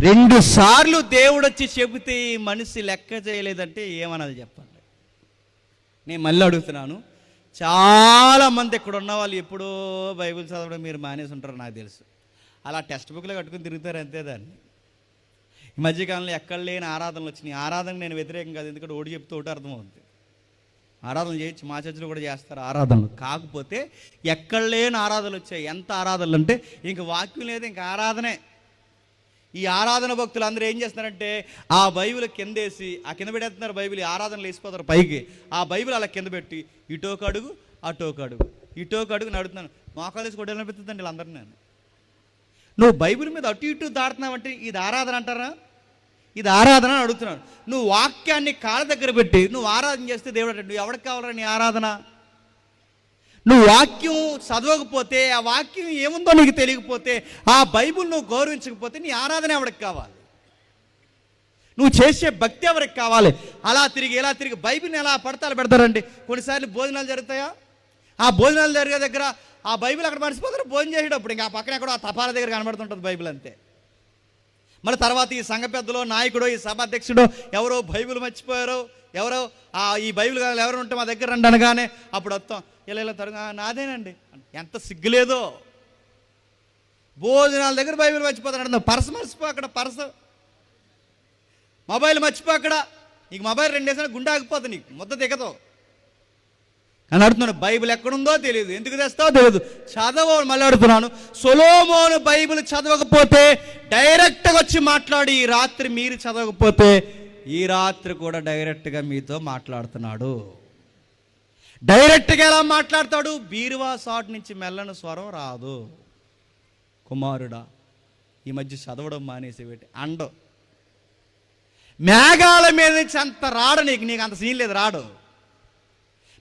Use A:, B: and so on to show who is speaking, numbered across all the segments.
A: రెండు సార్లు దేవుడు వచ్చి చెబితే ఈ మనిషి లెక్క చేయలేదంటే ఏమన్నది చెప్పండి? నేను మళ్ళీ అడుగుతున్నాను. చాలా మంది ఇక్కడ ఉన్న వాళ్ళు ఎప్పుడో బైబిల్ చదవడం మీరు మానేసి ఉంటారు నాకు తెలుసు. అలా టెక్స్ట్ బుక్లో కట్టుకుని తిరుగుతారు అంతే దాన్ని. ఈ మధ్యకాలంలో ఎక్కడ లేని ఆరాధనలు వచ్చినాయి. ఆరాధన నేను వ్యతిరేకం కాదు ఎందుకంటే ఓడి చెప్తే ఒకటి అర్థమవుతుంది ఆరాధన చేయొచ్చు మా చర్చలు కూడా చేస్తారు ఆరాధనలు. కాకపోతే ఎక్కడ లేని ఆరాధనలు వచ్చాయి. ఎంత ఆరాధనలు అంటే ఇంక వాక్యం లేదు ఇంక ఆరాధనే. ఈ ఆరాధన భక్తులు అందరూ ఏం చేస్తున్నారంటే ఆ బైబిల్ కిందేసి ఆ కింద పెట్టేస్తున్నారు బైబిల్ ఆరాధనలు వేసిపోతారు పైకి. ఆ బైబిల్ అలా కింద పెట్టి ఇటోక అడుగు అటోక అడుగు ఇటోక అడుగు నడుతున్నాను మోకాలేసి వేసి కొట్టాలని అనిపిస్తుందండి వీళ్ళందరూ నేను. నువ్వు బైబిల్ మీద అటు ఇటు దాడుతున్నావంటే ఇది ఆరాధన అంటారా? ఇది ఆరాధన అని అడుగుతున్నాను. నువ్వు వాక్యాన్ని కాళ్ళ దగ్గర పెట్టి నువ్వు ఆరాధన చేస్తే దేవుడు నువ్వు ఎవరికి కావాలని నీ ఆరాధన? నువ్వు వాక్యం చదవకపోతే ఆ వాక్యం ఏముందో నీకు తెలియకపోతే ఆ బైబిల్ నువ్వు గౌరవించకపోతే నీ ఆరాధన ఎవరికి కావాలి? నువ్వు చేసే భక్తి ఎవరికి కావాలి? అలా తిరిగి ఇలా తిరిగి బైబిల్ని ఎలా పడతాలు పెడతారండి? కొన్నిసార్లు భోజనాలు జరుగుతాయా? ఆ భోజనాలు జరిగే దగ్గర ఆ బైబిల్ అక్కడ మర్చిపోతారు భోజనం చేసేటప్పుడు. ఇంకా ఆ పక్కన ఎక్కడో ఆ తపాల దగ్గర కనబడుతుంటుంది బైబిల్ అంతే. మళ్ళీ తర్వాత ఈ సంఘ పెద్దలో నాయకుడో ఈ సభాధ్యక్షుడో ఎవరో బైబిల్ మర్చిపోయారో ఎవరో? ఆ ఈ బైబిల్ కాదు ఎవరు ఉంటే మా దగ్గర రండి అనగానే అప్పుడు వస్తాం ఇలా ఇలా తరుగా నాదేనండి. ఎంత సిగ్గులేదో. భోజనాల దగ్గర బైబిల్ మర్చిపోతాడు. పర్స్ మర్చిపో అక్కడ పర్స్. మొబైల్ మర్చిపో అక్కడ. నీకు మొబైల్ రెండేసారి గుండె ఆగిపోతుంది నీకు. ముద్ద దిగదు. అని అడుగుతున్నాను బైబిల్ ఎక్కడుందో తెలియదు ఎందుకు తెస్తావో తెలియదు చదవ మళ్ళీ అడుగుతున్నాను. సొలోమోను బైబిల్ చదవకపోతే డైరెక్ట్గా వచ్చి మాట్లాడి ఈ రాత్రి మీరు చదవకపోతే ఈ రాత్రి కూడా డైరెక్ట్గా మీతో మాట్లాడుతున్నాడు. డైరెక్ట్గా ఎలా మాట్లాడతాడు? బీరువా సాట్ నుంచి మెల్లని స్వరం రాదు. కుమారుడా ఈ మధ్య చదవడం మానేసి పెట్టి అండ. మేఘాల మీద నుంచి అంత రాడు నీకు నీకు అంత సీన్ లేదు రాడు.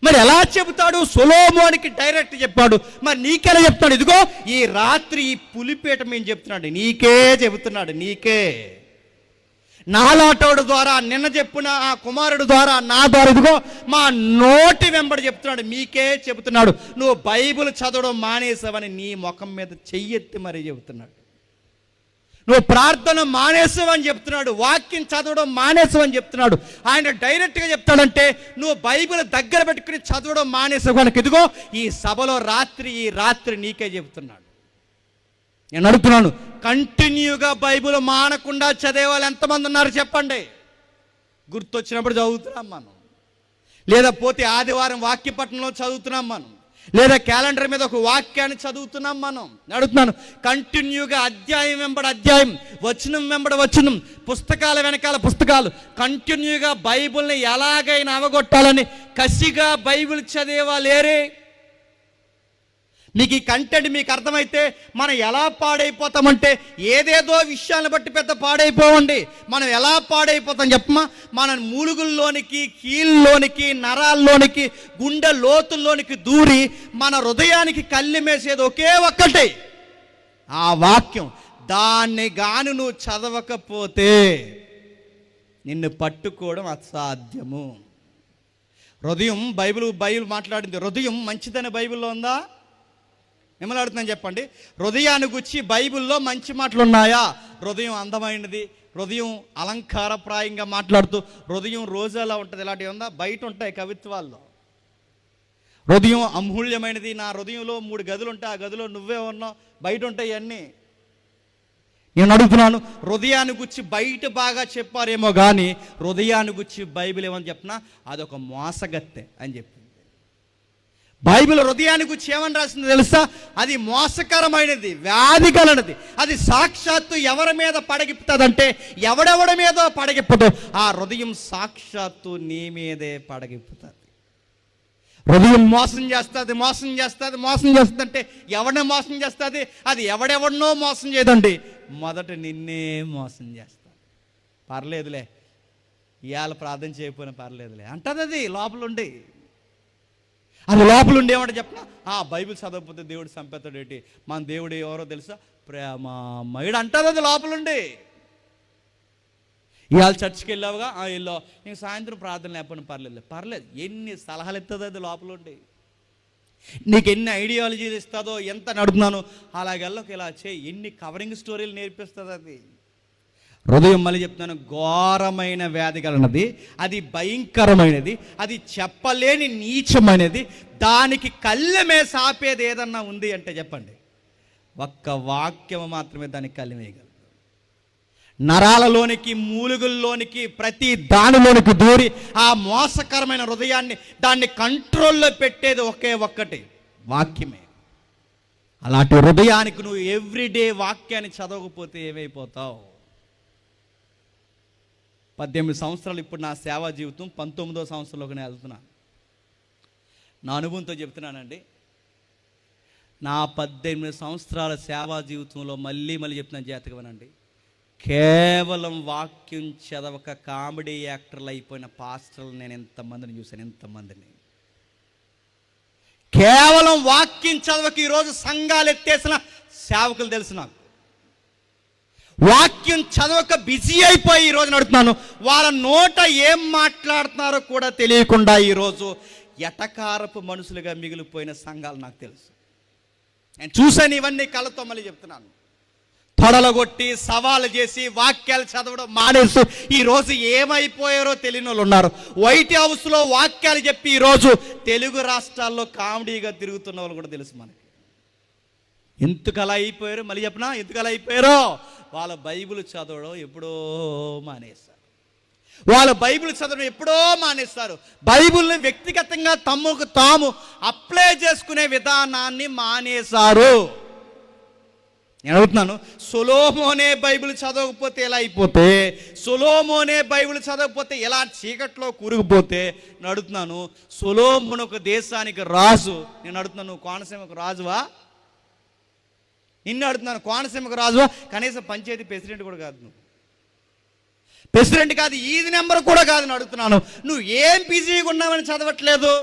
A: మరి ఎలా చెబుతాడు? సులోమోనికి డైరెక్ట్ చెప్పాడు. మరి నీకెలా చెప్తాడు ఇదిగో ఈ రాత్రి ఈ పులిపేట మేము చెప్తున్నాడు. నీకే చెబుతున్నాడు నీకే. నాలాటోడు ద్వారా నిన్న చెప్పిన ఆ కుమారుడు ద్వారా నా ద్వారా ఇదిగో మా నోటి వెంబడి చెప్తున్నాడు మీకే చెబుతున్నాడు. నువ్వు బైబిల్ చదవడం మానేసావని నీ ముఖం మీద చెయ్యెత్తి మరీ చెబుతున్నాడు. నువ్వు ప్రార్థన మానేసావని చెప్తున్నాడు వాక్యం చదవడం మానేసావని చెప్తున్నాడు. ఆయన డైరెక్ట్గా చెప్తాడంటే నువ్వు బైబిల్ దగ్గర పెట్టుకుని చదవడం మానేసావు కనుక ఇదిగో ఈ సభలో రాత్రి ఈ రాత్రి నీకే చెబుతున్నాడు. నేను అడుగుతున్నాను. కంటిన్యూగా బైబిల్ మానకుండా చదివే వాళ్ళు ఎంతమంది ఉన్నారు చెప్పండి. గుర్తొచ్చినప్పుడు చదువుతున్నాం మనం. లేదా పోతే ఆదివారం వాక్యపట్నంలో చదువుతున్నాం మనం. లేదా క్యాలెండర్ మీద ఒక వాక్యాన్ని చదువుతున్నాం మనం. అడుగుతున్నాను. కంటిన్యూగా అధ్యాయం వెంబడి అధ్యాయం వచనం వెంబడి వచనం పుస్తకాల వెనకాల పుస్తకాలు కంటిన్యూగా బైబిల్ని ఎలాగైనా అవగొట్టాలని కసిగా బైబిల్ చదివేవా లేరే మీకు ఈ కంటెంట్ మీకు అర్థమైతే మనం ఎలా పాడైపోతామంటే ఏదేదో విషయాలను బట్టి పెద్ద పాడైపోవండి. మనం ఎలా పాడైపోతాం చెప్పమా? మన మూలుగుల్లోనికి కీళ్ళలోనికి నరాల్లోనికి గుండె లోతుల్లోనికి దూరి మన హృదయానికి కళ్ళెమేసేది ఒకే ఒక్కటే. ఆ వాక్యం దాన్ని గాను నువ్వు చదవకపోతే నిన్ను పట్టుకోవడం అసాధ్యము. హృదయం బైబిల్ బైబిల్ మాట్లాడింది. హృదయం మంచిదని బైబిల్లో ఉందా? మిమ్మల్ని అడుగుతున్నాను చెప్పండి. హృదయాన్ని గుచ్చి బైబిల్లో మంచి మాటలు ఉన్నాయా హృదయం అందమైనది హృదయం అలంకారప్రాయంగా మాట్లాడుతూ హృదయం రోజాలా ఉంటుంది ఇలాంటివి ఉందా? బయట ఉంటాయి కవిత్వాల్లో. హృదయం అమూల్యమైనది నా హృదయంలో మూడు గదులు ఉంటాయి ఆ గదిలో నువ్వే ఉన్నావు బయట ఉంటాయి అన్నీ. నేను అడుగుతున్నాను హృదయాన్ని గుచ్చి బయట బాగా చెప్పారేమో కానీ హృదయాన్ని గుచ్చి బైబిల్ ఏమని చెప్పినా? అదొక మోసగత్తె అని చెప్పింది బైబిల్ హృదయానికి గురించి ఏమని రాసింది తెలుసా? అది మోసకరమైనది వ్యాధి కలనది అది సాక్షాత్తు ఎవరి మీద పడగిప్పుతుందంటే ఎవడెవడి మీద పడగిప్పుతో ఆ హృదయం సాక్షాత్తు నీ మీదే పడగిప్పుతుంది. హృదయం మోసం చేస్తుంది మోసం చేస్తుంది మోసం చేస్తుంది అంటే ఎవరిని మోసం చేస్తుంది? అది ఎవడెవడినో మోసం చేయదండి. మొదట నిన్నే మోసం చేస్తుంది పర్లేదులే ఇవాళ ప్రార్థన చేయకపోయినా పర్లేదులే. అంటది అది లోపల ఉండి అది లోపల ఉండేవాడు చెప్పిన? ఆ బైబిల్ చదవకపోతే దేవుడు చంపేస్తాడు ఏంటి? మన దేవుడు ఎవరో తెలుసా? ప్రేమమయుడు అంటారు అది లోపలుండి. ఇవాళ చర్చికి వెళ్ళావుగా? ఆ వెళ్ళో. నీకు సాయంత్రం ప్రార్థన లేకపోయినా పర్లేదు పర్లేదు. ఎన్ని సలహాలు ఇస్తుంది అది లోపలుండి. నీకు ఎన్ని ఐడియాలజీలు ఇస్తుందో ఎంత నడుపుతున్నాను అలాగెళ్ళకి ఇలా చేయి. ఎన్ని కవరింగ్ స్టోరీలు నేర్పిస్తుంది అది. హృదయం మళ్ళీ చెప్తున్నాను ఘోరమైన వ్యాధి కలనది అది భయంకరమైనది అది చెప్పలేని నీచమైనది దానికి కళ్ళెమే సాపేది ఏదన్నా ఉంది అంటే చెప్పండి. ఒక్క వాక్యం మాత్రమే దానికి కళ్ళెమేయగలదు నరాలలోనికి మూలుగుల్లోనికి ప్రతి దానిలోనికి దూరి ఆ మోసకరమైన హృదయాన్ని దాన్ని కంట్రోల్లో పెట్టేది ఒకే ఒక్కటి వాక్యమే. అలాంటి హృదయానికి నువ్వు ఎవ్రీడే వాక్యాన్ని చదవకపోతే ఏమైపోతావు? పద్దెనిమిది సంవత్సరాలు ఇప్పుడు నా సేవా జీవితం పంతొమ్మిదో సంవత్సరంలోకి నేను వెళ్తున్నాను నా అనుభవంతో చెప్తున్నానండి. నా పద్దెనిమిది సంవత్సరాల సేవా జీవితంలో మళ్ళీ మళ్ళీ చెప్తున్నాను జాతకమనండి. కేవలం వాక్యం చదవక కామెడీ యాక్టర్లు అయిపోయిన పాస్టర్లు నేను ఎంతమందిని చూశాను ఎంతమందిని. కేవలం వాక్యం చదవక ఈరోజు సంఘాలు ఎత్తేసిన సేవకులు తెలుసు నాకు. వాక్యం చదవక బిజీ అయిపోయి ఈరోజు నడుతున్నాను వాళ్ళ నోట ఏం మాట్లాడుతున్నారో కూడా తెలియకుండా ఈరోజు ఎటకారపు మనుషులుగా మిగిలిపోయిన సంఘాలు నాకు తెలుసు. నేను చూశాను ఇవన్నీ కళ్ళతో మళ్ళీ చెప్తున్నాను. తొడలగొట్టి సవాలు చేసి వాక్యాలు చదవడం మానేసి ఈరోజు ఏమైపోయారో తెలియని వాళ్ళు ఉన్నారు. వైట్ హౌస్లో వాక్యాలు చెప్పి ఈరోజు తెలుగు రాష్ట్రాల్లో కామెడీగా తిరుగుతున్న వాళ్ళు కూడా తెలుసు మనకి. ఎందుకు అలా అయిపోయారు? మళ్ళీ చెప్పనా? ఎందుకు అలా అయిపోయారో? వాళ్ళ బైబిల్ చదవడం ఎప్పుడో మానేస్తారు వాళ్ళ బైబిల్ చదవడం ఎప్పుడో మానేస్తారు. బైబిల్ని వ్యక్తిగతంగా తమకు తాము అప్లై చేసుకునే విధానాన్ని మానేశారు. నేను అడుగుతున్నాను సొలోమోనే బైబిల్ చదవకపోతే ఎలా అయిపోతే? సొలోమోనే బైబిల్ చదవకపోతే ఎలా చీకట్లో కూరుకుపోతే? నేను అడుగుతున్నాను సొలోమోన్ ఒక దేశానికి రాజు నేను అడుగుతున్నాను నువ్వు కోనసీమకు రాజువా? నిన్ను అడుగుతున్నాను కోనసీమకు రాజు కనీసం పంచాయతీ ప్రెసిడెంట్ కూడా కాదు నువ్వు. ప్రెసిడెంట్ కాదు ఈది నెంబర్ కూడా కాదు అని అడుగుతున్నాను. నువ్వు ఏం బిజీగా ఉన్నావని చదవట్లేదు?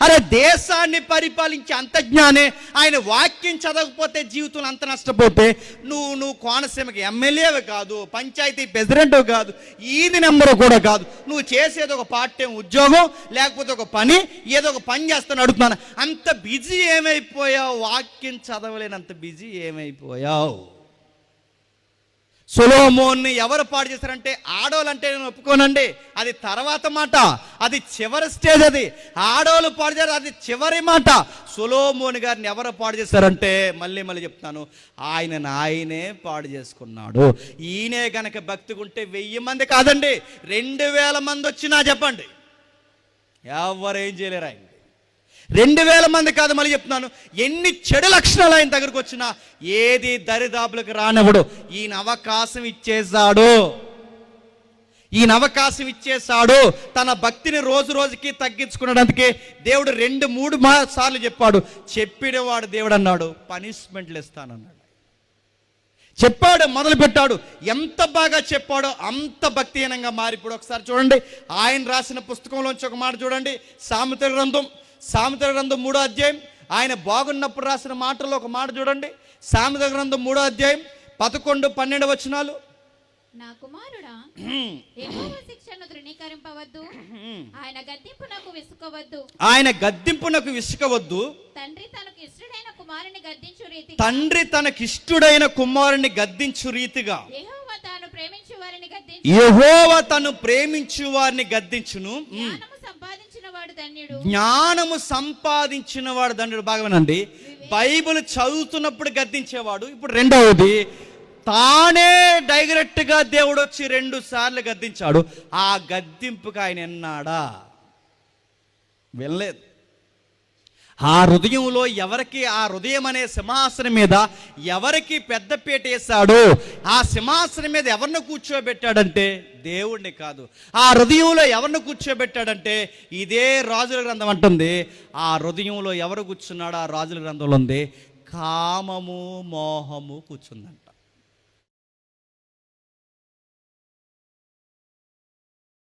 A: అరే దేశాన్ని పరిపాలించే అంతజ్ఞానే ఆయన వాక్యం చదవకపోతే జీవితంలో అంత నష్టపోతే నువ్వు నువ్వు కోనసీమకి ఎమ్మెల్యేవి కాదు పంచాయతీ ప్రెసిడెంట్ కాదు ఈది నెంబరు కూడా కాదు. నువ్వు చేసేది ఒక పార్ట్ టైం ఉద్యోగం లేకపోతే ఒక పని ఏదో ఒక పని చేస్తాను అడుగుతున్నాను. అంత బిజీ ఏమైపోయావు? వాక్యం చదవలేనంత బిజీ ఏమైపోయావు? సొలోమోన్ని ఎవరు పాడు చేశారంటే ఆడోళ్ళంటే నేను ఒప్పుకోనండి. అది తర్వాత మాట. అది చివరి స్టేజ్ అది. ఆడోళ్ళు పాడు చేశారు అది చివరి మాట. సొలోమోని గారిని ఎవరు పాడు చేశారంటే మళ్ళీ మళ్ళీ చెప్తాను ఆయన ఆయనే పాడు చేసుకున్నాడు. ఈయనే గనక భక్తికి ఉంటే వెయ్యి మంది కాదండి రెండు వేల మంది వచ్చినా చెప్పండి. ఎవరేం చేయలేరు ఆయన. రెండు వేల మంది కాదు మళ్ళీ చెప్తున్నాను. ఎన్ని చెడు లక్షణాలు ఆయన దగ్గరకు వచ్చినా ఏది దరిదాపులకు రానివ్వడు. ఈయన అవకాశం ఇచ్చేశాడు. ఈయన అవకాశం ఇచ్చేశాడు. తన భక్తిని రోజు రోజుకి తగ్గించుకున్నడానికి దేవుడు రెండు మూడు మా సార్లు చెప్పాడు. చెప్పినవాడు దేవుడు అన్నాడు పనిష్మెంట్లు ఇస్తానన్నాడు. చెప్పాడు మొదలు పెట్టాడు ఎంత బాగా చెప్పాడో అంత భక్తిహీనంగా మారిపోడు. ఒకసారి చూడండి. ఆయన రాసిన పుస్తకంలోంచి ఒక మాట చూడండి. సామెత గ్రంథం సామెత గ్రంథం మూడో అధ్యాయం. ఆయన బాగున్నప్పుడు రాసిన మాటల్లో ఒక మాట చూడండి. సామెత గ్రంథం మూడో అధ్యాయం పదకొండు పన్నెండు వచనాలు.
B: నా కుమారుడా శిక్షను తృణీకరింపవద్దు. ఆయన గద్దింపునకు విసుకవద్దు
A: ఆయన గద్దింపునకు విసుకవద్దు
B: తండ్రి తనకు ఇష్టడైన కుమారుని గద్దించు రీతి
A: తండ్రి తనకిష్టుడైన కుమారుని గద్దించు రీతిగా.
B: యెహోవా తాను ప్రేమించు వారిని గద్దించు
A: యెహోవ తను ప్రేమించు వారిని గద్దించును.
B: జ్ఞానము
A: జ్ఞానము సంపాదించిన వాడు దండ్రుడు భాగమేనండి బైబిల్ చదువుతున్నప్పుడు గద్దించేవాడు. ఇప్పుడు రెండవది తానే డైరెక్ట్గా దేవుడు వచ్చి రెండు సార్లు గద్దించాడు. ఆ గద్దింపుకి ఆయన ఎన్నాడా? వెళ్ళలేదు. ఆ హృదయంలో ఎవరికి ఆ హృదయం అనే సింహాసనం మీద ఎవరికి పెద్దపేట వేశాడో ఆ సింహాసనం మీద ఎవరిని కూర్చోబెట్టాడంటే దేవుణ్ణి కాదు. ఆ హృదయంలో ఎవరిని కూర్చోబెట్టాడంటే ఇదే రాజుల గ్రంథం అంటుంది. ఆ హృదయంలో ఎవరు కూర్చున్నాడో ఆ రాజుల గ్రంథంలో ఉంది. కామము మోహము కూర్చుందంట.